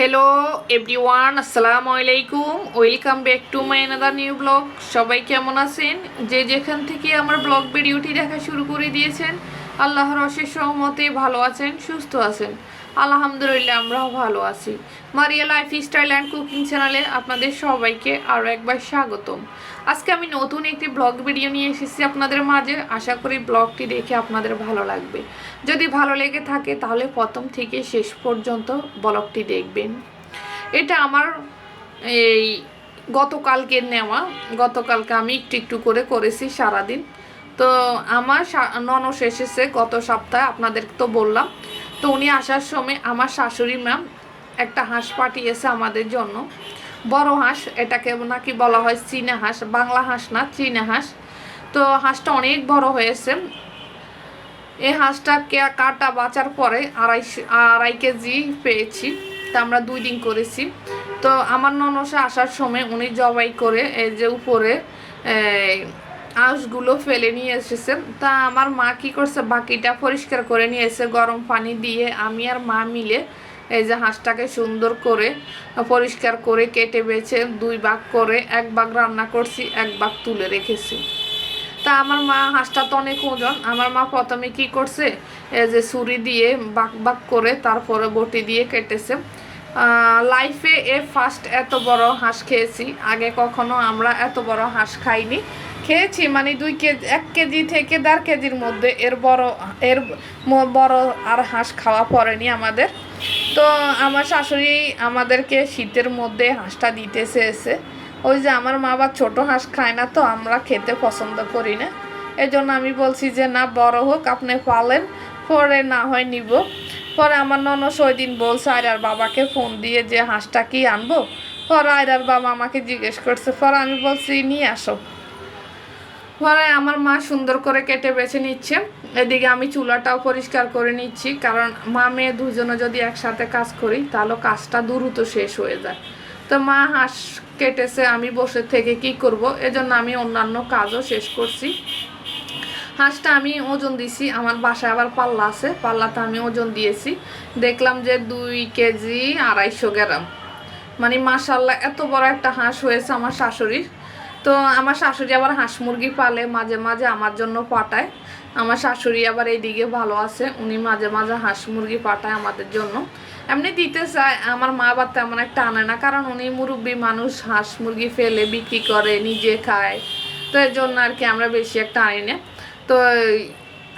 Hello everyone আসসালামু আলাইকুম welcome back to my another new blog সবাই কেমন আছেন? যে যেখান থেকে আমার ব্লগ ভিডিওটি দেখা শুরু করে দিয়েছেন, আল্লাহর অশেষ সহমতে ভালো আছেন, সুস্থ আছেন। আলহামদুলিল্লাহ, আমরাও ভালো আছি। Maria life style and cooking চ্যানেলে আপনাদের সবাইকে আরও একবার স্বাগতম। আজকে আমি নতুন একটি ব্লগ ভিডিও নিয়ে এসেছি আপনাদের মাঝে। আশা করি ব্লগটি দেখে আপনাদের ভালো লাগবে। যদি ভালো লেগে থাকে তাহলে প্রথম থেকে শেষ পর্যন্ত ব্লগটি দেখবেন। এটা আমার এই গতকালকে নেওয়া। গতকালকে আমি একটু একটু করে করেছি সারাদিন। তো আমার ননস এসেছে গত সপ্তাহে, আপনাদের তো বললাম। তো উনি আসার সময় আমার শাশুড়ি ম্যাম একটা হাঁস পাঠিয়েছে আমাদের জন্য। বড় হাঁস, এটাকে নাকি বলা হয় চীনা হাঁস, বাংলা হাঁস না, চীনা হাঁস। তো হাঁসটা অনেক বড় হয়েছে। এই হাঁসটা কে- কাটা বাঁচার পরে আড়াইশো, আড়াই কেজি পেয়েছি। তা আমরা দুই দিন করেছি। তো আমার ননসে আসার সময় উনি জবাই করে এই যে উপরে আঁশগুলো ফেলে নিয়ে এসেছে। তা আমার মা কি করছে? বাকিটা পরিষ্কার করে নিয়ে এসে গরম পানি দিয়ে আমি আর মা মিলে এই যে হাঁসটাকে সুন্দর করে পরিষ্কার করে কেটে বেছে দুই ভাগ করে এক ভাগ রান্না করছি, এক ভাগ তুলে রেখেছি। তা আমার মা, হাঁসটা তো অনেক ওজন। আমার মা প্রথমে কি করছে? যে ছুরি দিয়ে বাক বাক করে তারপরে বটি দিয়ে কেটেছে। লাইফে এ ফার্স্ট এত বড় হাঁস খেয়েছি। আগে কখনো আমরা এত বড় হাঁস খাইনি। খেয়েছি মানে দুই কেজি, এক কেজি থেকে দেড় কেজির মধ্যে এর বড় এর বড় আর হাঁস খাওয়া পড়েনি আমাদের। তো আমার শাশুড়ি আমাদেরকে শীতের মধ্যে হাঁসটা দিতে চেয়েছে ওই যে আমার মা আবার ছোটো হাঁস খায় না তো আমরা খেতে পছন্দ করি না। এই জন্য আমি বলছি যে, না, বড় হোক, আপনি পালেন, পরে না হয় নিব। পরে আমার ননস ওই দিন বলছে আর বাবাকে ফোন দিয়ে যে হাঁসটা কি আনব? পরে আর বাবা আমাকে জিজ্ঞেস করছে, পরে আমি বলছি, নিয়ে আসো। পরে আমার মা সুন্দর করে কেটে বেছে নিচ্ছে। এদিকে আমি চুলাটাও পরিষ্কার করে নিচ্ছি, কারণ মা মেয়ে দুজনে যদি একসাথে কাজ করি, তাহলে কাজটা দ্রুত শেষ হয়ে যায়। তো মা হাঁস কেটেছে, আমি বসে থেকে কি করব? এজন্য আমি অন্যান্য কাজও শেষ করছি। হাঁসটা আমি ওজন দিছি, আমার বাসায় আবার পাল্লা আছে, পাল্লাতে আমি ওজন দিয়েছি। দেখলাম যে দুই কেজি আড়াইশো গ্রাম। মানে মাশাল্লাহ, এত বড় একটা হাঁস হয়েছে আমার শাশুড়ির। তো আমার শাশুড়ি আবার হাঁস মুরগি পালে, মাঝে মাঝে আমার জন্য পাঠায়। আমার শাশুড়ি আবার এইদিকে ভালো আছে, উনি মাঝে মাঝে হাঁস মুরগি পাঠায় আমাদের জন্য। এমনি দিতে চায়, আমার মা আবার তেমন একটা আনে না, কারণ উনি মুরব্বী মানুষ, হাঁস মুরগি ফেলে, বিক্রি করে, নিজে খায়। তো এর জন্য আর কি আমরা বেশি একটা আনি না। তো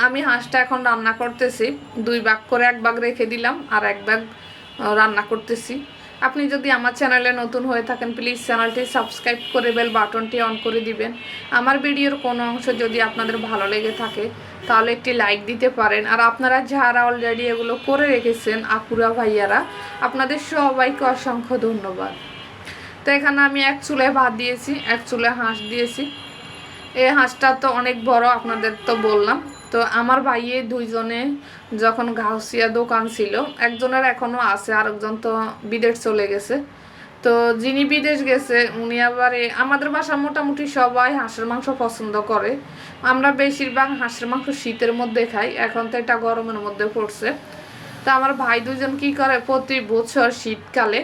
আমি হাঁসটা এখন রান্না করতেছি, দুই ভাগ করে এক ভাগ রেখে দিলাম, আর এক ভাগ রান্না করতেছি। আপনি যদি আমার চ্যানেলে নতুন হয়ে থাকেন প্লিজ চ্যানেলটি সাবস্ক্রাইব করে বেল বাটনটি অন করে দিবেন। আমার ভিডিওর কোনো অংশ যদি আপনাদের ভালো লেগে থাকে, তাহলে একটি লাইক দিতে পারেন। আর আপনারা যারা অলরেডি এগুলো করে রেখেছেন, আপুরা ভাইয়ারা, আপনাদের সবাইকে অসংখ্য ধন্যবাদ। তো এখানে আমি এক চুলে ভাত দিয়েছি, এক চুলে হাঁস দিয়েছি। এই হাঁসটা তো অনেক বড়, আপনাদের তো বললাম। তো আমার ভাইয়ে দুইজনে যখন ঘাউসিয়া দোকান ছিল, একজনের এখনও আছে, আরেকজন তো বিদেশ চলে গেছে। তো যিনি বিদেশ গেছে, উনি আবার আমাদের বাসা মোটামুটি সবাই হাঁসের মাংস পছন্দ করে। আমরা বেশিরভাগ হাঁসের মাংস শীতের মধ্যে খাই, এখন তো এটা গরমের মধ্যে পড়ছে। তো আমার ভাই দুজন কি করে, প্রতি বছর শীতকালে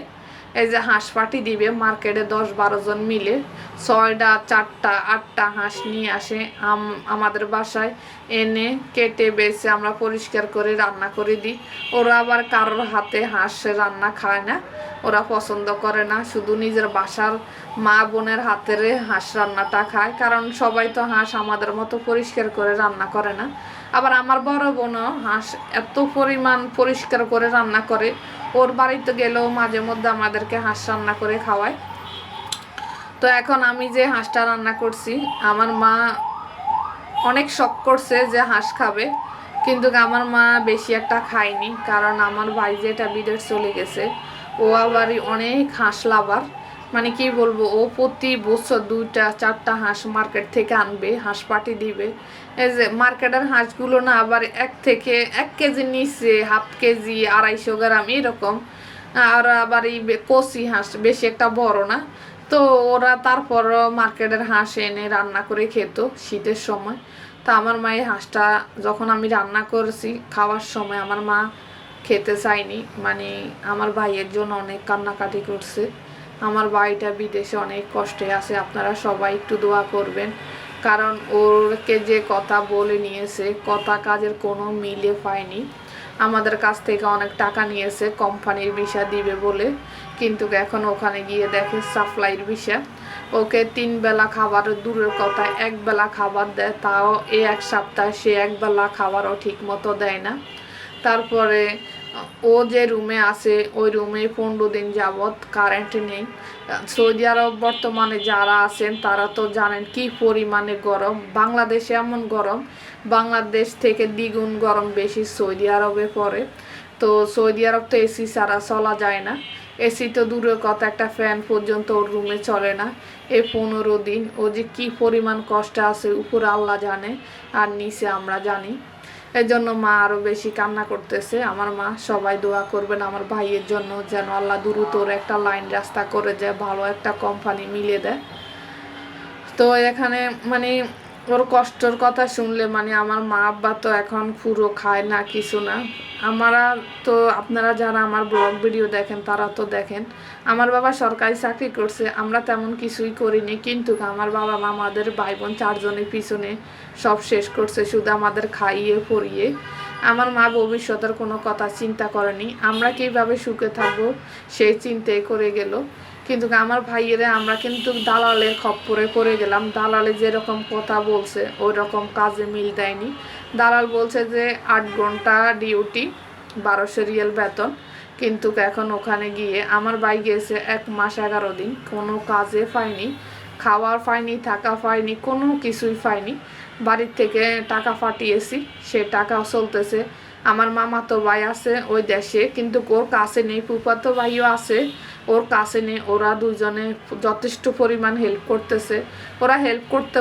এই যে হাঁস পাটি দিবে মার্কেটে দশ বারো জন মিলে ছয়টা, চারটা, আটটা হাঁস নিয়ে আসে আম- আমাদের বাসায়। এনে কেটে, বেছে আমরা পরিষ্কার করে, রান্না করে দিই। ওরা আবার কারোর হাতে হাঁস রান্না খায় না, ওরা পছন্দ করে না। শুধু নিজের বাসার মা বোনের হাতের হাঁস রান্নাটা খায়, কারণ সবাই তো হাঁস আমাদের মতো পরিষ্কার করে রান্না করে না। আবার আমার বড় বোনও হাঁস এত পরিমাণ পরিষ্কার করে রান্না করে ওর বাড়িতে গেলেও মাঝে মধ্যে আমাদেরকে হাঁস রান্না করে খাওয়ায়। তো এখন আমি যে হাঁসটা রান্না করছি, আমার মা অনেক শখ করছে যে হাঁস খাবে, কিন্তু আমার মা বেশি একটা খায়নি, কারণ আমার ভাই যেটা বিদেশ চলে গেছে, ও আবার অনেক হাঁস লাভার। মানে কি বলব, ও প্রতি বছর দুইটা, চারটা হাঁস মার্কেট থেকে আনবে, হাঁস পাটি দিবে। এই যে মার্কেটের হাঁসগুলো না আবার এক থেকে এক কেজি নিচে হাফ কেজি, আড়াইশো গ্রাম এরকম। আর আবার এই কচি হাঁস বেশি একটা বড় না। তো ওরা তারপর মার্কেটের হাঁস এনে রান্না করে খেত শীতের সময়। তা আমার মা এই হাঁসটা যখন আমি রান্না করেছি খাওয়ার সময় আমার মা খেতে চাইনি মানে আমার ভাইয়ের জন্য অনেক কান্নাকাটি করছে। আমার ভাইটা বিদেশে অনেক কষ্টে আছে, আপনারা সবাই একটু দোয়া করবেন। কারণ ওরকে যে কথা বলে নিয়েছে, কথা কাজের কোনো মিলে পায়নি। আমাদের কাছ থেকে অনেক টাকা নিয়েছে, কোম্পানির ভিসা দিবে বলে। কিন্তু এখন ওখানে গিয়ে দেখে সাপ্লাইয়ের ভিসা। ওকে তিন বেলা খাবারের দূরের কথা, এক বেলা খাবার দেয়, তাও এ এক সপ্তাহে সে এক বেলা খাবারও ঠিক মতো দেয় না। তারপরে ও যে রুমে আছে, ওই রুমে পনেরো দিন যাবৎ কারেন্ট নেই। সৌদি আরব বর্তমানে যারা আছেন, তারা তো জানেন কি পরিমাণে গরম। বাংলাদেশে এমন গরম, বাংলাদেশ থেকে দ্বিগুণ গরম বেশি সৌদি আরবে পড়ে। তো সৌদি আরব তো এসি ছাড়া চলা যায় না। এসি তো দূরের কথা, একটা ফ্যান পর্যন্ত ওর রুমে চলে না। এই পনেরো দিন ও যে কি পরিমাণ কষ্ট আছে, উপরে আল্লাহ জানে, আর নিচে আমরা জানি। এর জন্য মা আরও বেশি কান্না করতেছে। আমার মা সবাই দোয়া করবেন আমার ভাইয়ের জন্য যেন আল্লাহ দ্রুতর একটা লাইন রাস্তা করে যায় ভালো একটা কোম্পানি মিলিয়ে দেয়। তো এখানে মানে ওর কষ্টর কথা শুনলে মানে আমার মা আব্বা তো এখন পুরো খায় না, কিছু না। আমারা তো, আপনারা যারা আমার ব্লগ ভিডিও দেখেন, তারা তো দেখেন। আমার বাবা সরকারি চাকরি করছে, আমরা তেমন কিছুই করিনি, কিন্তু আমার বাবা মা আমাদের ভাই বোন চারজনের পিছনে সব শেষ করছে, শুধু আমাদের খাইয়ে, পরিয়ে। আমার মা ভবিষ্যতের কোনো কথা চিন্তা করেনি। আমরা কীভাবে সুখে থাকব সেই চিন্তাই করে গেল। কিন্তু আমার ভাইয়েরা আমরা কিন্তু দালালের খপ্পরে পড়ে গেলাম। দালালে যেরকম কথা বলছে ওই রকম কাজে মিল দেয়নি। দালাল বলছে যে, আট ঘণ্টা ডিউটি, বারোশো রিয়েল বেতন। কিন্তু এখন ওখানে গিয়ে আমার ভাই গিয়েছে এক মাস এগারো দিন, কোনো কাজে পায়নি। খাওয়ার পায়নি, থাকা পায়নি, কোনো কিছুই পায়নি। বাড়ির থেকে টাকা পাঠিয়েছি, সে টাকা চলতেছে। আমার মামা তো ভাই আছে ওই দেশে, কিন্তু ওর কাছে নেই ফুফাতো ভাইও আছে, ওর কাছে নেই, ওরা দুজনে যথেষ্ট পরিমাণ হেল্প করতেছে। ওরা হেল্প করতে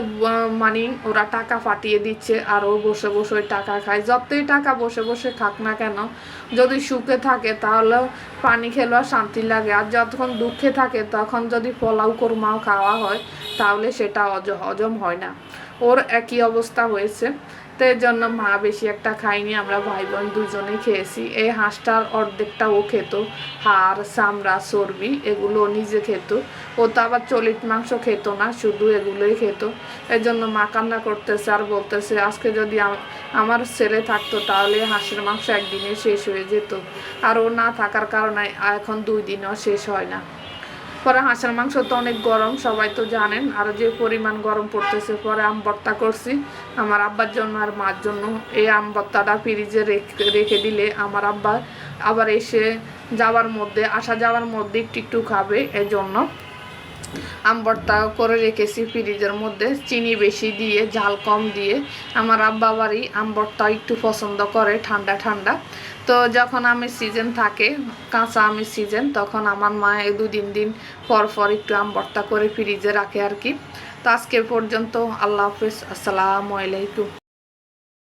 মানে ওরা টাকা পাঠিয়ে দিচ্ছে আর ও বসে বসে ওই টাকা খায়। যতই টাকা বসে বসে খাক না কেন, যদি সুখে থাকে তাহলে পানি খেলেও শান্তি লাগে। আর যতক্ষণ দুঃখে থাকে, তখন যদি পোলাও কোরমাও খাওয়া হয়, তাহলে সেটা হজম হয় না। ওর একই অবস্থা হয়েছে। তো এর জন্য মা বেশি একটা খাইনি, আমরা ভাই বোন দুজনেই খেয়েছি। এই হাঁসটার অর্ধেকটা ও খেত, হাড়, চামড়া, চর্বি, এগুলো নিজে খেত। ও তো আবার চলিত মাংস খেত না, শুধু এগুলোই খেত। এর জন্য মা কান্না করতেছে আর বলতেছে, আজকে যদি আমার ছেলে থাকতো তাহলে হাঁসের মাংস একদিনে শেষ হয়ে যেত। আর ও না থাকার কারণে এখন দুই দিনও শেষ হয় না। পরে হাঁসের মাংস তো অনেক গরম, সবাই তো জানেন। আর যে পরিমাণ গরম পড়তেছে, পরে আম ভর্তা করছি। আমার আব্বার জন্য আর মার জন্য। এই আম ভর্তাটা ফ্রিজে রেখে দিলে আমার আব্বা আবার এসে যাওয়ার মধ্যে, আসা যাওয়ার মধ্যে একটু একটু খাবে এই জন্য আম করে রেখেছি ফ্রিজের মধ্যে। চিনি বেশি দিয়ে, ঝাল কম দিয়ে। আমার আব্বা বাড়ি আম ভর্তা একটু পছন্দ করে, ঠান্ডা ঠান্ডা। তো যখন আমের সিজন থাকে, কাঁচা আমের সিজন তখন আমার মা দু দিন দিন পর পর একটু আম ভর্তা করে ফ্রিজে রাখে আর কি। তো আজকে পর্যন্ত আল্লাহ হাফিজ। আসসালামু আলাইকুম।